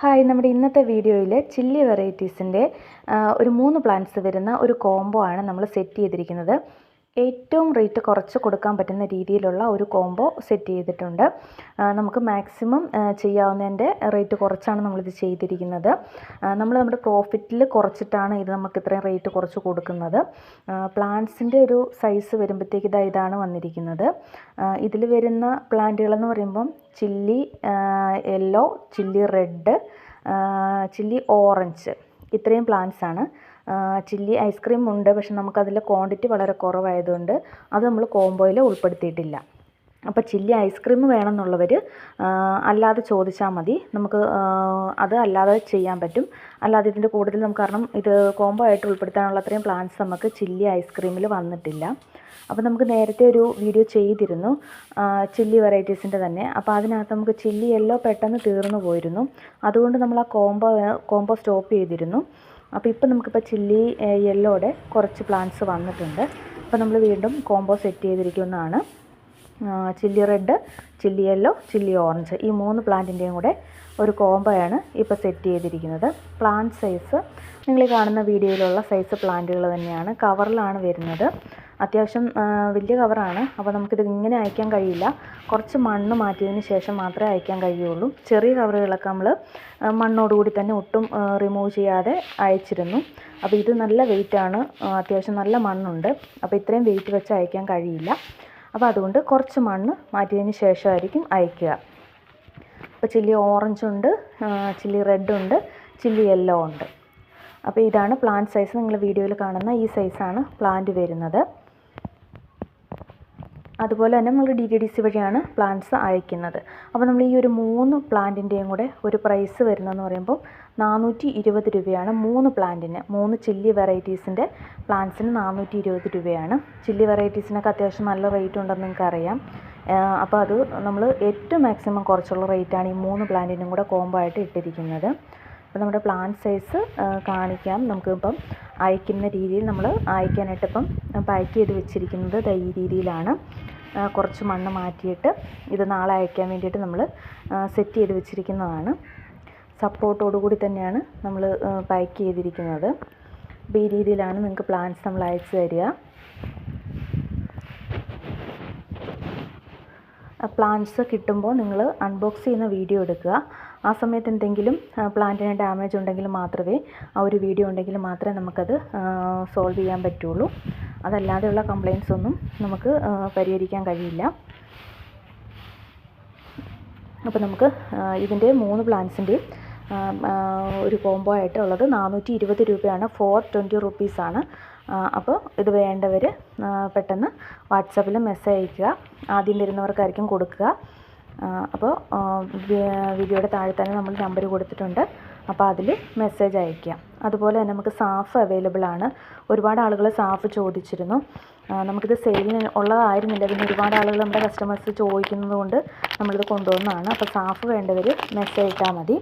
Hi നമ്മുടെ ഇന്നത്തെ വീഡിയോയിൽ ചില്ലി വെറൈറ്റീസിന്റെ ഒരു മൂന്ന് പ്ലാന്റ്സ് വരുന്ന ഒരു കോംബോ ആണ് നമ്മൾ സെറ്റ് ചെയ്തിരിക്കുന്നത്. ഏറ്റവും റേറ്റ് കുറച്ച് കൊടുക്കാൻ പറ്റുന്ന രീതിയിലുള്ള ഒരു കോംബോ സെറ്റ് ചെയ്തിട്ടുണ്ട്. നമുക്ക് മാക്സിമം ചെയ്യാവുന്നതിന്റെ റേറ്റ് കുറച്ചാണ് നമ്മളിത് ചെയ്തിരിക്കുന്നത്. നമ്മൾ നമ്മുടെ പ്രോഫിറ്റിൽ കുറച്ചിട്ടാണ് ഇത് നമുക്ക് ഇത്രയും റേറ്റ് കുറച്ച് കൊടുക്കുന്നത്. പ്ലാന്റ്സിന്റെ ഒരു സൈസ് വരുമ്പോഴത്തേക്ക് ഇതാ ഇതാണ് വന്നിരിക്കുന്നത്. ഇതിൽ വരുന്ന പ്ലാന്റുകളെന്ന് പറയുമ്പം chilli yellow chilli red chilli orange ഇത്രയും പ്ലാന്റ്സാണ് ചില്ലി ഐസ്ക്രീം ഉണ്ട് പക്ഷെ നമുക്കതിൽ ക്വാണ്ടിറ്റി വളരെ കുറവായതുകൊണ്ട് അത് നമ്മൾ കോംബോയിൽ ഉൾപ്പെടുത്തിയിട്ടില്ല. അപ്പോൾ ചില്ലി ഐസ്ക്രീം വേണമെന്നുള്ളവർ അല്ലാതെ ചോദിച്ചാൽ മതി. നമുക്ക് അത് അല്ലാതെ ചെയ്യാൻ പറ്റും. അല്ലാതെ ഇതിന്റെ കൂടുതൽ നമുക്ക് കാരണം ഇത് കോംബോ ആയിട്ട് ഉൾപ്പെടുത്താനുള്ള അത്രയും പ്ലാൻസ് നമുക്ക് ചില്ലി ഐസ്ക്രീമിൽ വന്നിട്ടില്ല. അപ്പോൾ നമുക്ക് നേരത്തെ ഒരു വീഡിയോ ചെയ്തിരുന്നു ചില്ലി വെറൈറ്റീസിന്റെ തന്നെ. അപ്പോൾ അതിനകത്ത് നമുക്ക് ചില്ലി യെല്ലോ പെട്ടെന്ന് തീർന്നു പോയിരുന്നു. അതുകൊണ്ട് നമ്മൾ ആ കോംബോ കോംബോ സ്റ്റോപ്പ് ചെയ്തിരുന്നു. അപ്പോൾ ഇപ്പോൾ നമുക്കിപ്പോൾ ചില്ലി യെല്ലോടെ കുറച്ച് പ്ലാന്റ്സ് വന്നിട്ടുണ്ട്. അപ്പോൾ നമ്മൾ വീണ്ടും combo set ചെയ്തിരിക്കുന്നതാണ്. Chilli red chilli yellow chilli orange. ഈ മൂന്ന് പ്ലാന്റിന്റെയും കൂടെ ഒരു കോംബോയാണ് ഇപ്പോൾ സെറ്റ് ചെയ്തിരിക്കുന്നത്. പ്ലാന്റ് സൈസ് നിങ്ങൾ കാണുന്ന വീഡിയോയിലുള്ള സൈസ് പ്ലാന്റുകൾ തന്നെയാണ്. കവറിലാണ് വരുന്നത്. അത്യാവശ്യം വലിയ കവറാണ്. അപ്പോൾ നമുക്കിത് ഇങ്ങനെ അയക്കാൻ കഴിയില്ല. കുറച്ച് മണ്ണ് മാറ്റിയതിന് ശേഷം മാത്രമേ അയക്കാൻ കഴിയുള്ളൂ. ചെറിയ കവറുകളൊക്കെ നമ്മൾ മണ്ണോടുകൂടി തന്നെ ഒട്ടും റിമൂവ് ചെയ്യാതെ അയച്ചിരുന്നു. അപ്പോൾ ഇത് നല്ല വെയിറ്റാണ് അത്യാവശ്യം നല്ല മണ്ണുണ്ട്. അപ്പോൾ ഇത്രയും വെയിറ്റ് വെച്ച് അയക്കാൻ കഴിയില്ല. അപ്പോൾ അതുകൊണ്ട് കുറച്ച് മണ്ണ് മാറ്റിയതിന് ശേഷമായിരിക്കും അയക്കുക. അപ്പോൾ ചില്ലി ഓറഞ്ച് ഉണ്ട് ചില്ലി റെഡ് ഉണ്ട് ചില്ലി യെല്ലോ ഉണ്ട്. അപ്പോൾ ഇതാണ് പ്ലാന്റ് സൈസ് നിങ്ങൾ വീഡിയോയിൽ കാണുന്ന ഈ സൈസാണ് പ്ലാന്റ് വരുന്നത്. അതുപോലെ തന്നെ നമ്മൾ ഡി ടി ഡി സി വഴിയാണ് പ്ലാന്റ്സ് അയക്കുന്നത്. അപ്പോൾ നമ്മൾ ഈ ഒരു മൂന്ന് പ്ലാന്റിന്റെയും കൂടെ ഒരു പ്രൈസ് വരുന്നതെന്ന് പറയുമ്പോൾ നാനൂറ്റി ഇരുപത് രൂപയാണ് മൂന്ന് പ്ലാന്റിന്. മൂന്ന് ചില്ലി വെറൈറ്റീസിന്റെ പ്ലാന്റ്സിന് നാനൂറ്റി ഇരുപത് രൂപയാണ്. ചില്ലി വെറൈറ്റീസിനൊക്കെ അത്യാവശ്യം നല്ല റേറ്റ് ഉണ്ടെന്ന് നിങ്ങൾക്ക് അറിയാം അപ്പോൾ അത് നമ്മൾ ഏറ്റവും മാക്സിമം കുറച്ചുള്ള റേറ്റാണ് ഈ മൂന്ന് പ്ലാന്റിനും കൂടെ കോംബോ ആയിട്ട് ഇട്ടിരിക്കുന്നത്. അപ്പോൾ നമ്മുടെ പ്ലാന്റ് സൈസ് കാണിക്കാം. നമുക്കിപ്പം അയക്കുന്ന രീതിയിൽ നമ്മൾ അയക്കാനായിട്ട് ഇപ്പം പാക്ക് ചെയ്ത് വെച്ചിരിക്കുന്നത് ഈ രീതിയിലാണ്. കുറച്ച് മണ്ണ് മാറ്റിയിട്ട് ഇത് നാളെ അയക്കാൻ വേണ്ടിയിട്ട് നമ്മൾ സെറ്റ് ചെയ്ത് വെച്ചിരിക്കുന്നതാണ്. സപ്പോർട്ടോടുകൂടി തന്നെയാണ് നമ്മൾ പാക്ക് ചെയ്തിരിക്കുന്നത്. അപ്പോൾ ഈ രീതിയിലാണ് നിങ്ങൾക്ക് പ്ലാന്റ്സ് നമ്മൾ അയച്ചു തരിക. പ്ലാന്റ്സ് കിട്ടുമ്പോൾ നിങ്ങൾ അൺബോക്സ് ചെയ്യുന്ന വീഡിയോ എടുക്കുക. ആ സമയത്ത് എന്തെങ്കിലും പ്ലാന്റിന് ഡാമേജ് ഉണ്ടെങ്കിൽ മാത്രമേ ആ ഒരു വീഡിയോ ഉണ്ടെങ്കിൽ മാത്രമേ നമുക്കത് സോൾവ് ചെയ്യാൻ പറ്റുള്ളൂ. അതല്ലാതെയുള്ള കംപ്ലയിൻസ് ഒന്നും നമുക്ക് പരിഹരിക്കാൻ കഴിയില്ല. അപ്പോൾ നമുക്ക് ഇതിന്റെ മൂന്ന് പ്ലാൻസിന്റെയും ഒരു കോംബോ ആയിട്ട് ഉള്ളത് നാനൂറ്റി ഇരുപത് രൂപയാണ് ഫോർ ട്വന്റി റുപ്പീസാണ് അപ്പോൾ ഇത് വേണ്ടവർ പെട്ടെന്ന് വാട്സാപ്പിൽ മെസ്സേജ് അയക്കുക. ആദ്യം വരുന്നവർക്കായിരിക്കും കൊടുക്കുക. അപ്പോൾ വീഡിയോയുടെ താഴെ തന്നെ നമ്മൾ നമ്പർ കൊടുത്തിട്ടുണ്ട്. അപ്പോൾ അതിൽ മെസ്സേജ് അയയ്ക്കാം. അതുപോലെ തന്നെ നമുക്ക് സാഫ് അവൈലബിൾ ആണ്. ഒരുപാട് ആളുകൾ സാഫ് ചോദിച്ചിരുന്നു. നമുക്കിത് സെയിലിന് ഉള്ളതായിരുന്നില്ല. പിന്നെ ഒരുപാട് ആളുകൾ നമ്മുടെ കസ്റ്റമേഴ്സ് ചോദിക്കുന്നത് കൊണ്ട് നമ്മളിത് കൊണ്ടുവന്നതാണ്. അപ്പോൾ സാഫ് വേണ്ടവർ മെസ്സേജ് ഇട്ടാൽ മതി.